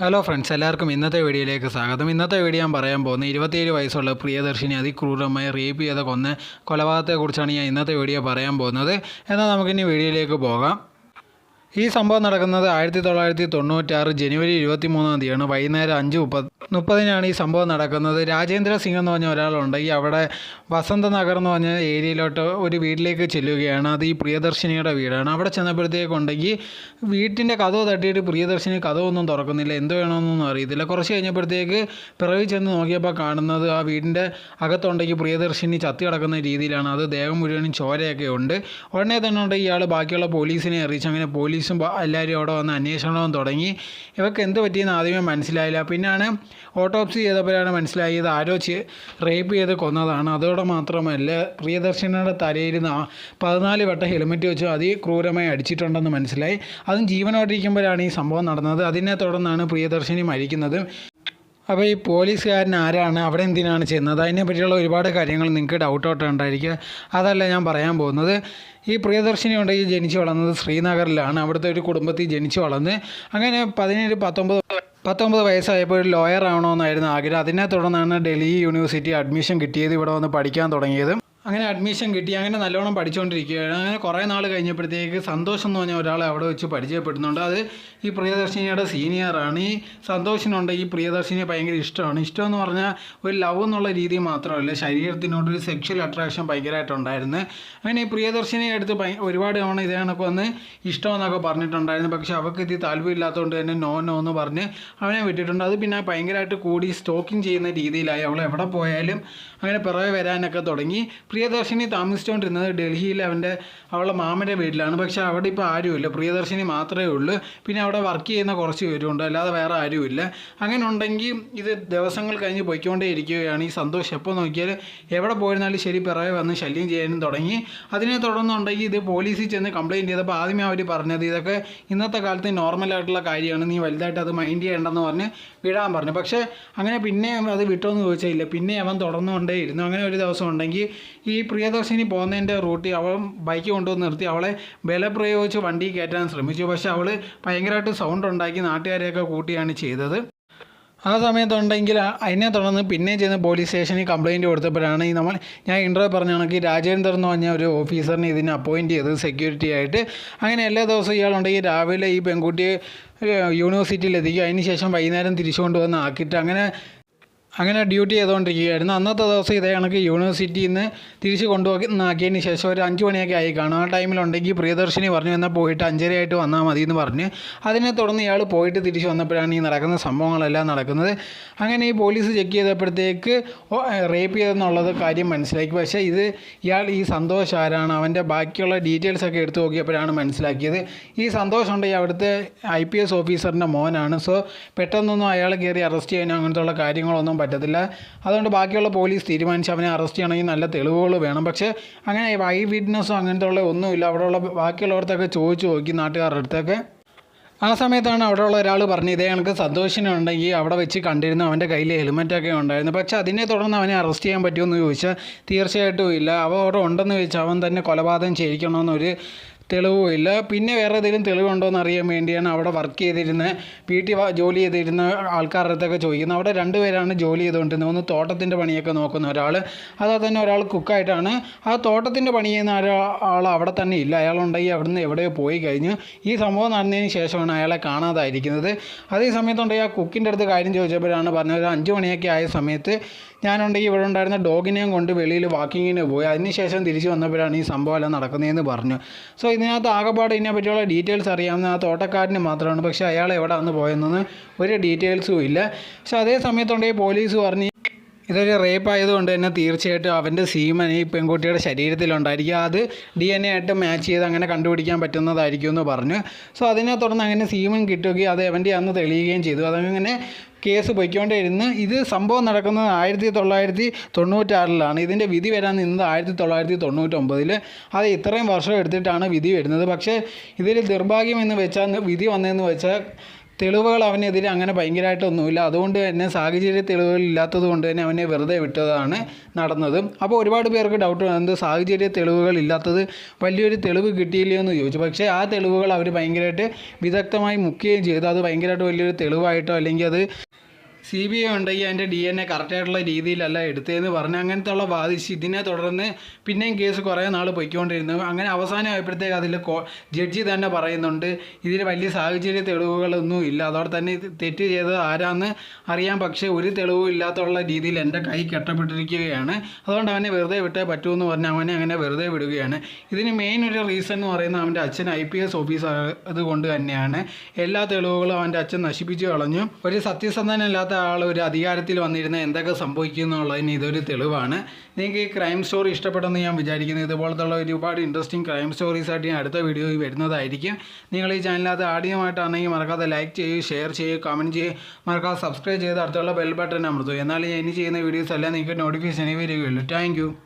Hello friends എല്ലാവർക്കും ഇന്നത്തെ വീഡിയോയിലേക്ക് സ്വാഗതം. ഇന്നത്തെ വീഡിയോ ഞാൻ പറയാൻ പോകുന്നത് ഇരുപത്തിയേഴ് വയസ്സുള്ള പ്രിയദർശിനി അതിക്രൂരമായി റേപ്പ് ചെയ്ത കൊന്ന കൊലപാതകത്തെക്കുറിച്ചാണ് ഞാൻ ഇന്നത്തെ വീഡിയോ പറയാൻ പോകുന്നത്. എന്നാൽ നമുക്കിനി വീഡിയോയിലേക്ക് പോകാം. ഈ സംഭവം നടക്കുന്നത് ആയിരത്തി തൊള്ളായിരത്തി തൊണ്ണൂറ്റാറ് ജനുവരി ഇരുപത്തി മൂന്നാം തീയതിയാണ്. വൈകുന്നേരം അഞ്ച് മുപ്പത് മുപ്പതിനാണ് ഈ സംഭവം നടക്കുന്നത്. രാജേന്ദ്ര സിംഗ് എന്ന് പറഞ്ഞ ഒരാളുണ്ട്. ഈ അവിടെ വസന്ത നഗർ എന്ന് പറഞ്ഞ ഏരിയയിലോട്ട് ഒരു വീട്ടിലേക്ക് ചെല്ലുകയാണ്. അത് ഈ പ്രിയദർശിനിയുടെ വീടാണ്. അവിടെ ചെന്നപ്പോഴത്തേക്കുണ്ടെങ്കിൽ വീട്ടിന്റെ കഥവ് തട്ടിയിട്ട് പ്രിയദർശിനി ഒന്നും തുറക്കുന്നില്ല. എന്ത് വേണമെന്നൊന്നും അറിയത്തില്ല. കുറച്ച് കഴിഞ്ഞപ്പോഴത്തേക്ക് പിറവിൽ ചെന്ന് നോക്കിയപ്പോൾ കാണുന്നത് ആ വീടിന്റെ അകത്തുണ്ടെങ്കിൽ പ്രിയദർശിനി ചത്തി കിടക്കുന്ന രീതിയിലാണ്. അത് ദേഹം മുഴുവനും ചോരയൊക്കെ ഉണ്ട്. ഉടനെ തന്നെ ഉണ്ട് ഇയാൾ ബാക്കിയുള്ള പോലീസിനെ അറിയിച്ചു അങ്ങനെ പോലീസും ബ- എല്ലാവരും അവിടെ വന്ന് അന്വേഷണവും തുടങ്ങി. ഇവർക്ക് എന്ത് പറ്റിയെന്ന് ആദ്യമേ മനസ്സിലായില്ല. പിന്നാണ് ഓട്ടോപ്സി ചെയ്തപ്പോഴാണ് മനസ്സിലായത് ആരോ റേപ്പ് ചെയ്ത് കൊന്നതാണ്. അതോടെ മാത്രമല്ല പ്രിയദർശനയുടെ തലയിൽ പതിനാല് വട്ടം ഹെൽമെറ്റ് വെച്ച് അതിക്രൂരമായി അടിച്ചിട്ടുണ്ടെന്ന് മനസ്സിലായി. അതും ജീവനോട്ടിരിക്കുമ്പോഴാണ് ഈ സംഭവം നടന്നത്. അതിനെ തുടർന്നാണ് പ്രിയദർശിനി മരിക്കുന്നത്. അപ്പോൾ ഈ പോലീസുകാരൻ ആരാണ്? അവിടെ എന്തിനാണ് ചെയ്യുന്നത്? അതിനെ പറ്റിയുള്ള ഒരുപാട് കാര്യങ്ങൾ നിങ്ങൾക്ക് ഡൗട്ടോട്ട് ഉണ്ടായിരിക്കുക അതല്ല ഞാൻ പറയാൻ പോകുന്നത്. ഈ പ്രിയദർശിനി ഉണ്ടെങ്കിൽ ജനിച്ചു വളർന്നത് ശ്രീനഗറിലാണ്. അവിടുത്തെ ഒരു കുടുംബത്തിൽ ജനിച്ചു വളർന്ന് അങ്ങനെ പതിനേഴ് പത്തൊമ്പത് പത്തൊമ്പത് വയസ്സായപ്പോൾ ഒരു ലോയർ ആവണമെന്നായിരുന്നു ആഗ്രഹം. അതിനെ തുടർന്നാണ് ഡൽഹി യൂണിവേഴ്സിറ്റി അഡ്മിഷൻ കിട്ടിയത്. ഇവിടെ വന്ന് പഠിക്കാൻ തുടങ്ങിയത്. അങ്ങനെ അഡ്മിഷൻ കിട്ടി അങ്ങനെ നല്ലോണം പഠിച്ചുകൊണ്ടിരിക്കുകയാണ് അങ്ങനെ കുറേ നാൾ കഴിഞ്ഞപ്പോഴത്തേക്ക് സന്തോഷം എന്ന് പറഞ്ഞ ഒരാളെ അവിടെ വെച്ച് പരിചയപ്പെടുന്നുണ്ട്. അത് ഈ പ്രിയദർശിനിയുടെ സീനിയറാണ് ഈ സന്തോഷിനുണ്ട് ഈ പ്രിയദർശിനിയെ ഭയങ്കര ഇഷ്ടമാണ്. ഇഷ്ടമെന്ന് പറഞ്ഞാൽ ഒരു ലവ് എന്നുള്ള രീതി മാത്രമല്ല ശരീരത്തിനോടൊരു സെക്ഷൽ അട്രാക്ഷൻ ഭയങ്കരമായിട്ടുണ്ടായിരുന്നു അങ്ങനെ ഈ പ്രിയദർശിനിയെ അടുത്ത് ഭയ- ഒരുപാട് തവണ ഇതേ കണക്ക് വന്ന് ഇഷ്ടമെന്നൊക്കെ പറഞ്ഞിട്ടുണ്ടായിരുന്നു. പക്ഷേ അവൾക്ക് ഇത് താല്പര്യമില്ലാത്തതുകൊണ്ട് തന്നെ നോ നോ എന്ന് പറഞ്ഞ് അവനെ വിട്ടിട്ടുണ്ട്. അത് പിന്നെ ഭയങ്കരമായിട്ട് കൂടി സ്റ്റോക്കിംഗ് ചെയ്യുന്ന രീതിയിലായി. അവൾ എവിടെ പോയാലും അങ്ങനെ പിറകെ വരാനൊക്കെ തുടങ്ങി. പ്രിയദർശിനി താമസിച്ചുകൊണ്ടിരുന്നത് ഡൽഹിയിൽ അവന്റെ അവളുടെ മാമന്റെ വീട്ടിലാണ്. പക്ഷെ അവിടെ ഇപ്പോൾ ആരുമില്ല. പ്രിയദർശിനി മാത്രമേ ഉള്ളൂ. പിന്നെ അവിടെ വർക്ക് ചെയ്യുന്ന കുറച്ച് പേരുണ്ട് അല്ലാതെ വേറെ ആരുമില്ല. അങ്ങനെ ഉണ്ടെങ്കിൽ ഇത് ദിവസങ്ങൾ കഴിഞ്ഞ് പോയിക്കൊണ്ടേ ഇരിക്കുകയാണ് ഈ സന്തോഷം എപ്പോൾ നോക്കിയാൽ എവിടെ പോയിരുന്നാലും ശരി പിറകെ വന്ന് ശല്യം ചെയ്യാനും തുടങ്ങി. അതിനെ തുടർന്നുണ്ടെങ്കിൽ ഇത് പോലീസിൽ ചെന്ന് കംപ്ലയിന്റ് ചെയ്തപ്പോൾ ആദ്യമേ അവർ പറഞ്ഞത് ഇതൊക്കെ ഇന്നത്തെ കാലത്ത് നോർമലായിട്ടുള്ള കാര്യമാണ്. നീ വലുതായിട്ട് അത് മൈൻഡ് ചെയ്യേണ്ടെന്ന് പറഞ്ഞ് വിടാൻ പറഞ്ഞു. പക്ഷേ അങ്ങനെ പിന്നെ അത് വിട്ടോന്ന് ചോദിച്ചില്ല പിന്നെ അവൻ തുടർന്നുകൊണ്ടേ ഇരുന്നു. അങ്ങനെ ഒരു ദിവസം ഉണ്ടെങ്കിൽ ഈ പ്രിയദർശിനി പോകുന്നതിന്റെ റൂട്ടിൽ അവൻ ബൈക്ക് കൊണ്ടുവന്ന് നിർത്തി. അവളെ ബലപ്രയോഗിച്ച് വണ്ടി കയറ്റാൻ ശ്രമിച്ചു. പക്ഷേ അവൾ ഭയങ്കരമായിട്ട് സൗണ്ട് ഉണ്ടാക്കി നാട്ടുകാരെയൊക്കെ കൂട്ടിയാണ് ചെയ്തത്. ആ സമയത്തുണ്ടെങ്കിൽ അതിനെ തുടർന്ന് പിന്നെ ചെന്ന് പോലീസ് സ്റ്റേഷനിൽ കംപ്ലയിന്റ് കൊടുത്തപ്പോഴാണ് ഈ നമ്മൾ ഞാൻ ഇന്റർവ്യൂ പറഞ്ഞ കണക്ക് രാജേന്ദ്രൻ എന്ന് പറഞ്ഞ ഒരു ഓഫീസറിനെ ഇതിനെ അപ്പോയിന്റ് ചെയ്തത് സെക്യൂരിറ്റി ആയിട്ട്. അങ്ങനെ എല്ലാ ദിവസവും ഇയാളുണ്ടെങ്കിൽ രാവിലെ ഈ പെൺകുട്ടിയെ യൂണിവേഴ്സിറ്റിയിലെത്തിക്കും അതിന് ശേഷം വൈകുന്നേരം തിരിച്ചു കൊണ്ടുവന്ന് ആക്കിയിട്ട് അങ്ങനെ അങ്ങനെ ഡ്യൂട്ടി ചെയ്തുകൊണ്ടിരിക്കുകയായിരുന്നു. അന്നത്തെ ദിവസം ഇതേ കണക്ക് യൂണിവേഴ്സിറ്റിയിൽ നിന്ന് തിരിച്ച് കൊണ്ടുവന്നാക്കിയതിന് ശേഷം ഒരു അഞ്ച് മണിയൊക്കെ ആയി. കാണും ആ ടൈമിലുണ്ടെങ്കിൽ പ്രിയദർശിനി പറഞ്ഞു എന്നാൽ പോയിട്ട് അഞ്ചരയായിട്ട് വന്നാൽ മതി എന്ന് പറഞ്ഞ് അതിനെ തുടർന്ന് ഇയാൾ പോയിട്ട് തിരിച്ച് വന്നപ്പോഴാണ് ഈ നടക്കുന്ന സംഭവങ്ങളെല്ലാം നടക്കുന്നത്. അങ്ങനെ ഈ പോലീസ് ചെക്ക് ചെയ്തപ്പോഴത്തേക്ക് റേപ്പ് ചെയ്തെന്നുള്ളത് കാര്യം മനസ്സിലാക്കി. പക്ഷേ ഇത് ഇയാൾ ഈ സന്തോഷ് ആരാണ് അവന്റെ ബാക്കിയുള്ള ഡീറ്റെയിൽസ് ഒക്കെ എടുത്തു നോക്കിയപ്പോഴാണ് മനസ്സിലാക്കിയത്. ഈ സന്തോഷം ഉണ്ടെങ്കിൽ അവിടുത്തെ ഐ പി എസ് ഓഫീസറിന്റെ മോനാണ്. സോ പെട്ടെന്നൊന്നും അയാൾ കയറി അറസ്റ്റ് ചെയ്യാനോ അങ്ങനത്തെ കാര്യങ്ങളൊന്നും പറ്റത്തില്ല. അതുകൊണ്ട് ബാക്കിയുള്ള പോലീസ് തീരുമാനിച്ച് അവനെ അറസ്റ്റ് ചെയ്യണമെങ്കിൽ നല്ല തെളിവുകൾ വേണം. പക്ഷേ അങ്ങനെ ഐ വിറ്റ്നസ്സോ അങ്ങനത്തെ ഉള്ള ഒന്നുമില്ല. അവിടെയുള്ള ബാക്കിയുള്ളവർത്തൊക്കെ ചോദിച്ചു നോക്കി നാട്ടുകാരുടെ അടുത്തൊക്കെ. ആ സമയത്താണ് അവിടെയുള്ള ഒരാൾ പറഞ്ഞു ഇതേ കണക്ക് സന്തോഷിനുണ്ടെങ്കിൽ അവിടെ വെച്ച് കണ്ടിരുന്നു. അവന്റെ കയ്യിൽ ഹെൽമെറ്റൊക്കെ ഉണ്ടായിരുന്നു. പക്ഷേ അതിനെ തുടർന്ന് അവനെ അറസ്റ്റ് ചെയ്യാൻ പറ്റുമെന്ന് ചോദിച്ചാൽ തീർച്ചയായിട്ടും ഇല്ല. അവ അവിടെ ഉണ്ടെന്ന് ചോദിച്ചാൽ അവൻ തന്നെ കൊലപാതകം ചെയ്യിക്കണമെന്നൊരു തെളിവും ഇല്ല. പിന്നെ വേറെ ഏതെങ്കിലും തെളിവുണ്ടോ എന്ന് അറിയാൻ വേണ്ടിയാണ് അവിടെ വർക്ക് ചെയ്തിരുന്ന പി ടി ജോലി ചെയ്തിരുന്ന ആൾക്കാരുടെ അടുത്തൊക്കെ ചോദിക്കുന്നത്. അവിടെ രണ്ടുപേരാണ് ജോലി ചെയ്തുകൊണ്ടിരുന്നത്. ഒന്ന് തോട്ടത്തിന്റെ പണിയൊക്കെ നോക്കുന്ന ഒരാൾ അതാ തന്നെ ഒരാൾ കുക്കായിട്ടാണ് ആ തോട്ടത്തിന്റെ പണി ചെയ്യുന്ന ഒരാൾ അവിടെ തന്നെ ഇല്ല. അയാളുണ്ടെങ്കിൽ അവിടുന്ന് എവിടെയോ പോയി കഴിഞ്ഞു. ഈ സംഭവം നടന്നതിന് ശേഷമാണ് അയാളെ കാണാതായിരിക്കുന്നത്. അതേ സമയത്തുണ്ടെങ്കിൽ ആ കുക്കിന്റെ അടുത്ത് കാര്യം ചോദിച്ചപ്പോഴാണ് പറഞ്ഞത് ഒരു അഞ്ച് മണിയൊക്കെ ആയ സമയത്ത് ഞാനുണ്ടെങ്കിൽ ഇവിടെ ഉണ്ടായിരുന്ന ഡോഗിനെയും കൊണ്ട് വെളിയിൽ വാക്കിങ്ങിന് പോയി. അതിനുശേഷം തിരിച്ചു വന്നപ്പോഴാണ് ഈ സംഭവം എല്ലാം നടക്കുന്നതെന്ന് പറഞ്ഞു. സോ ഇതിനകത്ത് ആകെപ്പാട് ഇതിനെ പറ്റിയുള്ള ഡീറ്റെയിൽസ് അറിയാവുന്ന ആ തോട്ടക്കാരന് മാത്രമാണ്. പക്ഷേ അയാൾ എവിടെ വന്ന് പോയെന്നൊന്ന് ഒരു ഡീറ്റെയിൽസും ഇല്ല. പക്ഷേ അതേ സമയത്തുണ്ടെങ്കിൽ പോലീസ് പറഞ്ഞ് ഇതൊരു റേപ്പ് ആയതുകൊണ്ട് തന്നെ തീർച്ചയായിട്ടും അവന്റെ സീമൻ ഈ പെൺകുട്ടിയുടെ ശരീരത്തിലുണ്ടായിരിക്കും. അത് ഡി എൻ എ ആയിട്ട് മാച്ച് ചെയ്ത് അങ്ങനെ കണ്ടുപിടിക്കാൻ പറ്റുന്നതായിരിക്കും എന്ന് പറഞ്ഞു. സോ അതിനെ തുടർന്ന് അങ്ങനെ സീമൻ കിട്ടുകയും അത് അവന്റെ അന്ന് തെളിയുകയും ചെയ്തു. അതങ്ങനെ കേസ് പൊയ്ക്കൊണ്ടേയിരുന്ന്. ഇത് സംഭവം നടക്കുന്നത് ആയിരത്തി തൊള്ളായിരത്തി തൊണ്ണൂറ്റാറിലാണ് ഇതിന്റെ വിധി വരാൻ നിന്നത് ആയിരത്തി തൊള്ളായിരത്തി തൊണ്ണൂറ്റൊമ്പതിൽ അത് ഇത്രയും വർഷം എടുത്തിട്ടാണ് വിധി വരുന്നത്. പക്ഷേ ഇതിൽ ദുർഭാഗ്യം എന്ന് വെച്ചാൽ വിധി വന്നതെന്ന് വെച്ചാൽ തെളിവുകൾ അവനെതിരെ അങ്ങനെ ഭയങ്കരമായിട്ടൊന്നുമില്ല അതുകൊണ്ട് തന്നെ സാഹചര്യ തെളിവുകൾ ഇല്ലാത്തത് കൊണ്ട് തന്നെ അവനെ വെറുതെ വിട്ടതാണ് നടന്നത്. അപ്പോൾ ഒരുപാട് പേർക്ക് ഡൗട്ട് വന്നത് സാഹചര്യ തെളിവുകൾ ഇല്ലാത്തത് വലിയൊരു തെളിവ് കിട്ടിയില്ലയോ എന്ന് ചോദിച്ചു. പക്ഷേ ആ തെളിവുകൾ അവർ ഭയങ്കരമായിട്ട് വിദഗ്ധമായി മുക്കുകയും ചെയ്തു. അത് ഭയങ്കരമായിട്ട് വലിയൊരു തെളിവായിട്ടോ അല്ലെങ്കിൽ അത് സി ബി ഐ ഉണ്ടെങ്കിൽ അതിന്റെ ഡി എൻ എ കറക്റ്റായിട്ടുള്ള രീതിയിലല്ല എടുത്തതെന്ന് പറഞ്ഞ് അങ്ങനത്തെ ഉള്ള ബാധിച്ച് ഇതിനെ തുടർന്ന് പിന്നെയും കേസ് കുറേ നാൾ പൊയ്ക്കൊണ്ടിരുന്നു. അങ്ങനെ അവസാനമായപ്പോഴത്തേക്ക് അതിൽ ജഡ്ജി തന്നെ പറയുന്നുണ്ട് ഇതിൽ വലിയ സാഹചര്യ തെളിവുകളൊന്നും ഇല്ല. അതോടെ തന്നെ തെറ്റ് ചെയ്തത് ആരാന്ന് അറിയാം. പക്ഷേ ഒരു തെളിവും ഇല്ലാത്തുള്ള രീതിയിൽ എന്റെ കൈ കെട്ടപ്പെട്ടിരിക്കുകയാണ്. അതുകൊണ്ട് അവനെ വെറുതെ വിട്ടേ പറ്റൂ എന്ന് അവനെ അങ്ങനെ വെറുതെ വിടുകയാണ്. ഇതിന് മെയിൻ ഒരു റീസൺ എന്ന് പറയുന്നത് അവന്റെ അച്ഛൻ ഐ പി എസ് ഓഫീസർ അതുകൊണ്ട് തന്നെയാണ്. എല്ലാ തെളിവുകളും അവന്റെ അച്ഛൻ നശിപ്പിച്ചു കളഞ്ഞു. ഒരു സത്യസന്ധനല്ലാത്ത ആൾ ഒരു അധികാരത്തിൽ വന്നിരുന്ന എന്തൊക്കെ സംഭവിക്കും എന്നുള്ളതിന് ഇതൊരു തെളിവാണ്. നിങ്ങൾക്ക് ഈ ക്രൈം സ്റ്റോറി ഇഷ്ടപ്പെട്ടെന്ന് ഞാൻ വിചാരിക്കുന്നു. ഇതുപോലത്തുള്ള ഒരുപാട് ഇൻട്രസ്റ്റിംഗ് ക്രൈം സ്റ്റോറീസ് ആയിട്ട് ഞാൻ അടുത്ത വീഡിയോ വരുന്നതായിരിക്കും. നിങ്ങൾ ഈ ചാനലിനകത്ത് ആദ്യമായിട്ടാണെങ്കിൽ മറക്കാതെ ലൈക്ക് ചെയ്യുക ഷെയർ ചെയ്യുക കമന്റ് ചെയ്യുക മറക്കാതെ സബ്സ്ക്രൈബ് ചെയ്ത് അടുത്തുള്ള ബെൽ ബട്ടൺ അമർത്തുക. എന്നാലും ഇനി ചെയ്യുന്ന വീഡിയോസ് എല്ലാം നിങ്ങൾക്ക് നോട്ടിഫിക്കേഷൻ വരികയുള്ളൂ. താങ്ക്